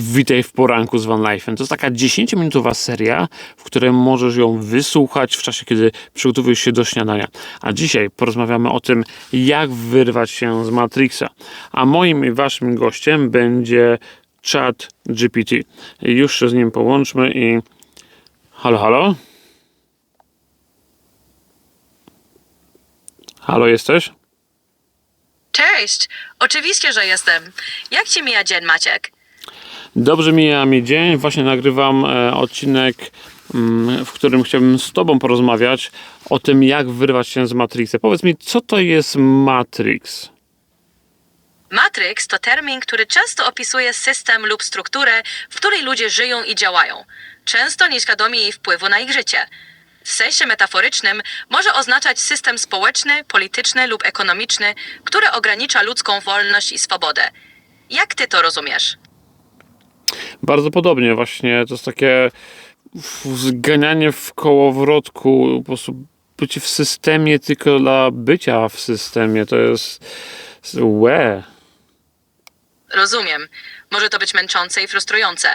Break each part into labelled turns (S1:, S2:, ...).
S1: Witaj w poranku z Van Life'em. To jest taka 10-minutowa seria, w której możesz ją wysłuchać w czasie, kiedy przygotowujesz się do śniadania. A dzisiaj porozmawiamy o tym, jak wyrwać się z Matrixa. A moim i waszym gościem będzie Chat GPT. Już się z nim połączmy i... Halo, halo? Halo, jesteś?
S2: Cześć! Oczywiście, że jestem. Jak ci mija dzień, Maciek?
S1: Dobrze mija mi dzień. Właśnie nagrywam e, odcinek, mm, w którym chciałbym z Tobą porozmawiać o tym, jak wyrwać się z Matrixa. Powiedz mi, co to jest Matrix?
S2: Matrix to termin, który często opisuje system lub strukturę, w której ludzie żyją i działają, często nieświadomi jej wpływu na ich życie. W sensie metaforycznym może oznaczać system społeczny, polityczny lub ekonomiczny, który ogranicza ludzką wolność i swobodę. Jak ty to rozumiesz?
S1: Bardzo podobnie, właśnie to jest takie zganianie w kołowrotku, po prostu bycie w systemie tylko dla bycia w systemie. To jest łe.
S2: Rozumiem. Może to być męczące i frustrujące.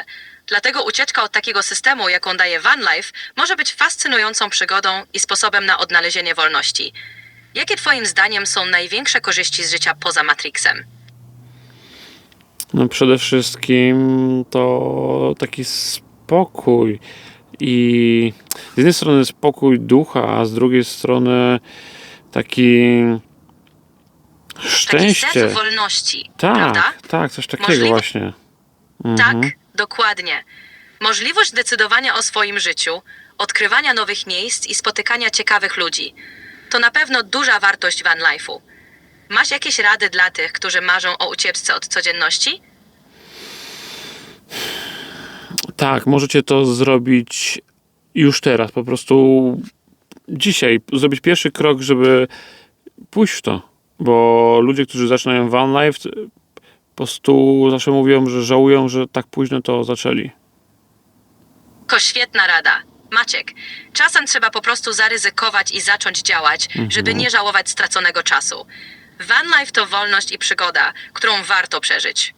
S2: Dlatego ucieczka od takiego systemu, jaką daje Van Life, może być fascynującą przygodą i sposobem na odnalezienie wolności. Jakie Twoim zdaniem są największe korzyści z życia poza Matrixem?
S1: No przede wszystkim to taki spokój i z jednej strony spokój ducha, a z drugiej strony taki
S2: Taki
S1: szczęście.
S2: sens wolności,
S1: Tak,
S2: prawda?
S1: tak, coś takiego
S2: Możliwe-
S1: właśnie.
S2: Tak, dokładnie. Możliwość decydowania o swoim życiu, odkrywania nowych miejsc i spotykania ciekawych ludzi. To na pewno duża wartość Van Life'u. Masz jakieś rady dla tych, którzy marzą o ucieczce od codzienności?
S1: Tak, możecie to zrobić już teraz, po prostu dzisiaj zrobić pierwszy krok, żeby pójść w to. Bo ludzie, którzy zaczynają van life, po prostu zawsze mówią, że żałują, że tak późno to zaczęli.
S2: To świetna rada. Maciek, czasem trzeba po prostu zaryzykować i zacząć działać, żeby nie żałować straconego czasu. Van life to wolność i przygoda, którą warto przeżyć.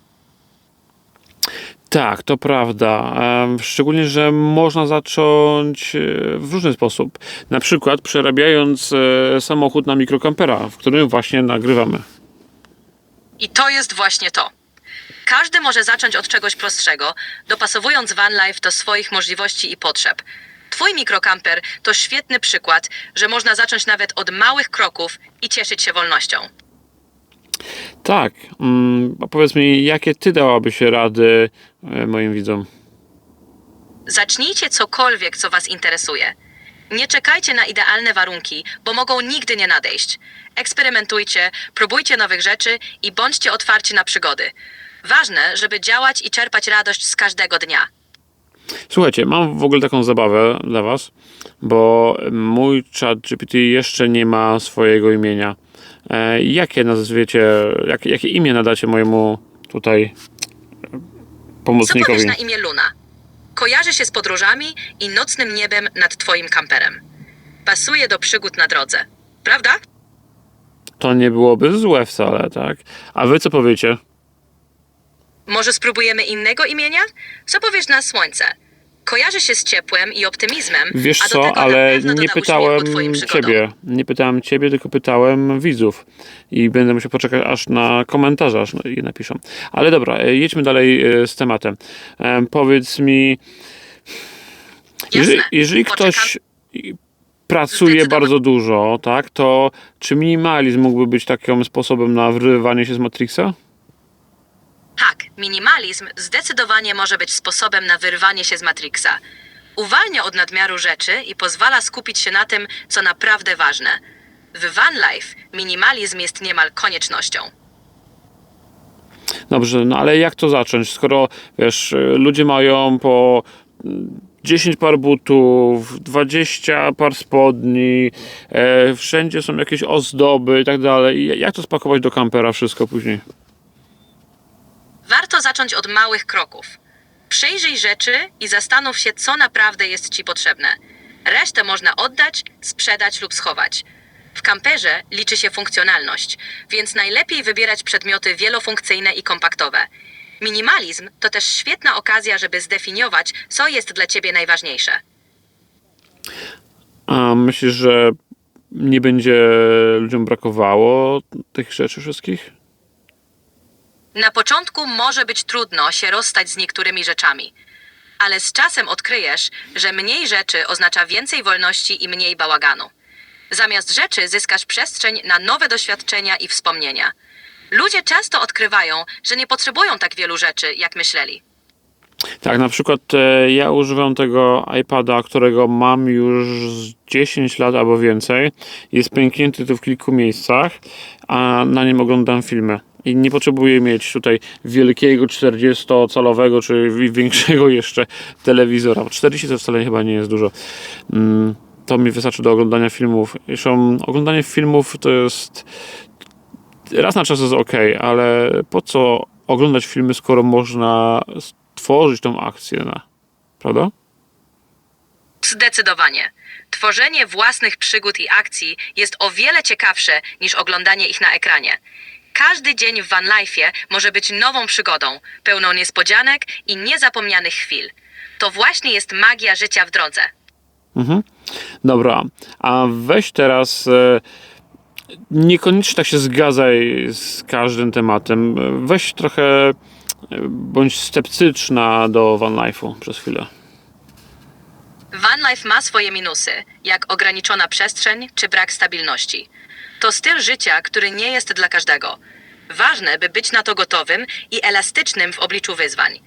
S1: Tak, to prawda. Szczególnie, że można zacząć e, w różny sposób. Na przykład przerabiając e, samochód na mikrokampera, w którym właśnie nagrywamy.
S2: I to jest właśnie to. Każdy może zacząć od czegoś prostszego, dopasowując van life do swoich możliwości i potrzeb. Twój mikrokamper to świetny przykład, że można zacząć nawet od małych kroków i cieszyć się wolnością.
S1: Tak, mm, a powiedz mi, jakie ty dałabyś rady e, moim widzom?
S2: Zacznijcie cokolwiek, co Was interesuje. Nie czekajcie na idealne warunki, bo mogą nigdy nie nadejść. Eksperymentujcie, próbujcie nowych rzeczy i bądźcie otwarci na przygody. Ważne, żeby działać i czerpać radość z każdego dnia.
S1: Słuchajcie, mam w ogóle taką zabawę dla was, bo mój chat GPT jeszcze nie ma swojego imienia. E, jakie nazwiecie, jakie, jakie imię nadacie mojemu tutaj pomocnikowi?
S2: powiesz na imię Luna? Kojarzy się z podróżami i nocnym niebem nad Twoim kamperem. Pasuje do przygód na drodze. Prawda?
S1: To nie byłoby złe wcale, tak? A wy co powiecie?
S2: Może spróbujemy innego imienia? Co powiesz na słońce? Kojarzy się z ciepłem i optymizmem,
S1: Wiesz
S2: a do
S1: co,
S2: tego na
S1: ale
S2: pewno
S1: nie
S2: doda
S1: pytałem
S2: uśmiechu twoim przygodom.
S1: ciebie. Nie pytałem ciebie, tylko pytałem widzów. I będę musiał poczekać aż na komentarze, aż je napiszą. Ale dobra, e, jedźmy dalej e, z tematem. E, Powiedz mi, jeżeli,
S2: Jasne.
S1: jeżeli
S2: Poczekam.
S1: ktoś i- pracuje
S2: Zdecydowanie.
S1: bardzo dużo, tak, to czy minimalizm mógłby być takim sposobem na wyrywanie się z Matrixa?
S2: Tak, minimalizm zdecydowanie może być sposobem na wyrwanie się z Matrixa. Uwalnia od nadmiaru rzeczy i pozwala skupić się na tym, co naprawdę ważne. W Van Life minimalizm jest niemal koniecznością.
S1: Dobrze, no ale jak to zacząć, skoro wiesz, ludzie mają po mm, 10 par butów, 20 par spodni, e, wszędzie są jakieś ozdoby i tak dalej. Jak to spakować do kampera wszystko później?
S2: Warto zacząć od małych kroków. Przyjrzyj rzeczy i zastanów się, co naprawdę jest Ci potrzebne. Resztę można oddać, sprzedać lub schować. W kamperze liczy się funkcjonalność, więc najlepiej wybierać przedmioty wielofunkcyjne i kompaktowe. Minimalizm to też świetna okazja, żeby zdefiniować, co jest dla ciebie najważniejsze.
S1: A myślisz, że nie będzie ludziom brakowało tych rzeczy wszystkich?
S2: Na początku może być trudno się rozstać z niektórymi rzeczami, ale z czasem odkryjesz, że mniej rzeczy oznacza więcej wolności i mniej bałaganu. Zamiast rzeczy zyskasz przestrzeń na nowe doświadczenia i wspomnienia. Ludzie często odkrywają, że nie potrzebują tak wielu rzeczy, jak myśleli.
S1: Tak, na przykład e, ja używam tego iPada, którego mam już z 10 lat albo więcej. Jest pęknięty tu w kilku miejscach, a na nim oglądam filmy. I nie potrzebuję mieć tutaj wielkiego 40-calowego czy wi- większego jeszcze telewizora. 40 to wcale chyba nie jest dużo. Mm, To mi wystarczy do oglądania filmów. Zresztą oglądanie filmów to jest raz na czas jest ok, ale po co oglądać filmy, skoro można stworzyć tą akcję, na, prawda?
S2: Zdecydowanie. Tworzenie własnych przygód i akcji jest o wiele ciekawsze niż oglądanie ich na ekranie. Każdy dzień w Van Life'ie może być nową przygodą, pełną niespodzianek i niezapomnianych chwil. To właśnie jest magia życia w drodze.
S1: Dobra, a weź teraz. E, niekoniecznie tak się zgadzaj z każdym tematem. Weź trochę. e, Bądź sceptyczna do Van Life'u przez chwilę.
S2: Van Life ma swoje minusy, jak ograniczona przestrzeń czy brak stabilności. To styl życia, który nie jest dla każdego. Ważne, by być na to gotowym i elastycznym w obliczu wyzwań.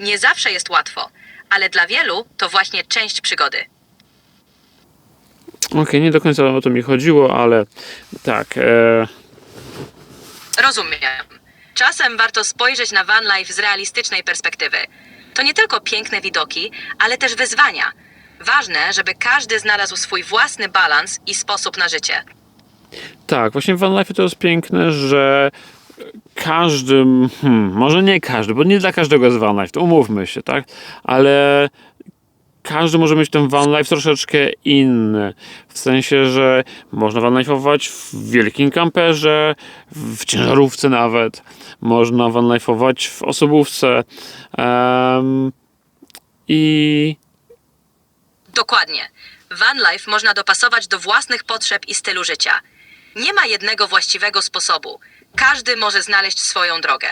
S2: Nie zawsze jest łatwo, ale dla wielu to właśnie część przygody.
S1: Okej, nie do końca o to mi chodziło, ale tak. E,
S2: Rozumiem. Czasem warto spojrzeć na van life z realistycznej perspektywy. To nie tylko piękne widoki, ale też wyzwania. Ważne, żeby każdy znalazł swój własny balans i sposób na życie.
S1: Tak, właśnie w Van Life to jest piękne, że każdy, hmm, może nie każdy, bo nie dla każdego jest Van Life, to umówmy się, tak? Ale każdy może mieć ten van life troszeczkę inny. W sensie, że można van life'ować w wielkim kamperze, w ciężarówce nawet. Można van life'ować w osobówce. Em, I
S2: Dokładnie. Van life można dopasować do własnych potrzeb i stylu życia. Nie ma jednego właściwego sposobu. Każdy może znaleźć swoją drogę.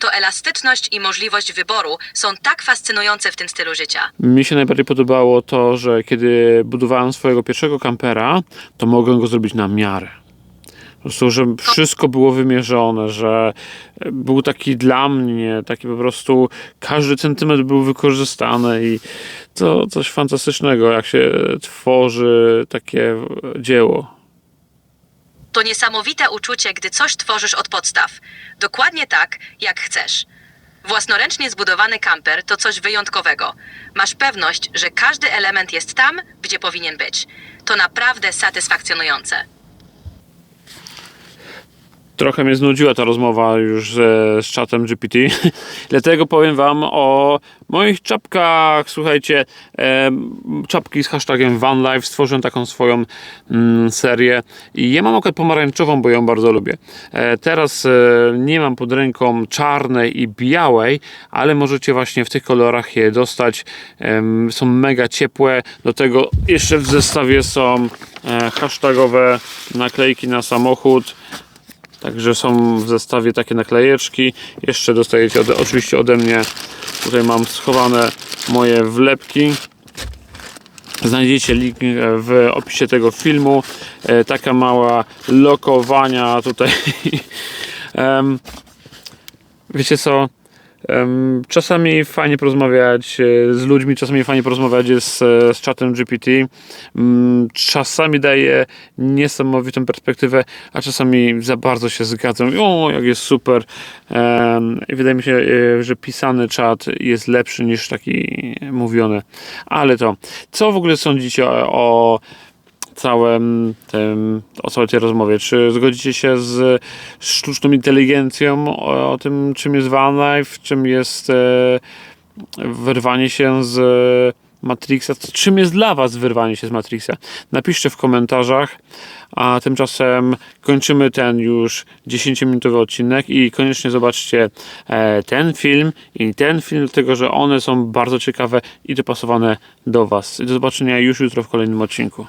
S2: To elastyczność i możliwość wyboru są tak fascynujące w tym stylu życia.
S1: Mi się najbardziej podobało to, że kiedy budowałem swojego pierwszego kampera, to mogłem go zrobić na miarę. Po prostu, że wszystko było wymierzone, że był taki dla mnie, taki po prostu każdy centymetr był wykorzystany i to coś fantastycznego, jak się tworzy takie dzieło.
S2: To niesamowite uczucie, gdy coś tworzysz od podstaw. Dokładnie tak, jak chcesz. Własnoręcznie zbudowany kamper to coś wyjątkowego. Masz pewność, że każdy element jest tam, gdzie powinien być. To naprawdę satysfakcjonujące.
S1: Trochę mnie znudziła ta rozmowa już z, z czatem GPT. Dlatego powiem Wam o moich czapkach. Słuchajcie, em, czapki z hashtagiem VanLife. Stworzyłem taką swoją mm, serię. I ja mam akurat pomarańczową, bo ją bardzo lubię. E, teraz e, nie mam pod ręką czarnej i białej, ale możecie właśnie w tych kolorach je dostać. Em, są mega ciepłe. Do tego jeszcze w zestawie są e, hashtagowe naklejki na samochód. Także są w zestawie takie naklejeczki. Jeszcze dostajecie ode, oczywiście ode mnie. Tutaj mam schowane moje wlepki. Znajdziecie link e, w opisie tego filmu. E, Taka mała lokowania tutaj. Wiecie co? Czasami fajnie porozmawiać e, z ludźmi, czasami fajnie porozmawiać z, z czatem GPT. Mm, Czasami daje niesamowitą perspektywę, a czasami za bardzo się zgadzam. O, jak jest super. Wydaje mi się, e, że pisany czat jest lepszy niż taki mówiony. Ale to, co w ogóle sądzicie o całym tym, o całej tej rozmowie. Czy zgodzicie się z sztuczną inteligencją, o, o tym, czym jest van life, czym jest e, wyrwanie się z Matrixa. Czym jest dla Was wyrwanie się z Matrixa? Napiszcie w komentarzach. A tymczasem kończymy ten już 10-minutowy odcinek i koniecznie zobaczcie e, ten film i ten film, dlatego że one są bardzo ciekawe i dopasowane do Was. Do zobaczenia już jutro w kolejnym odcinku.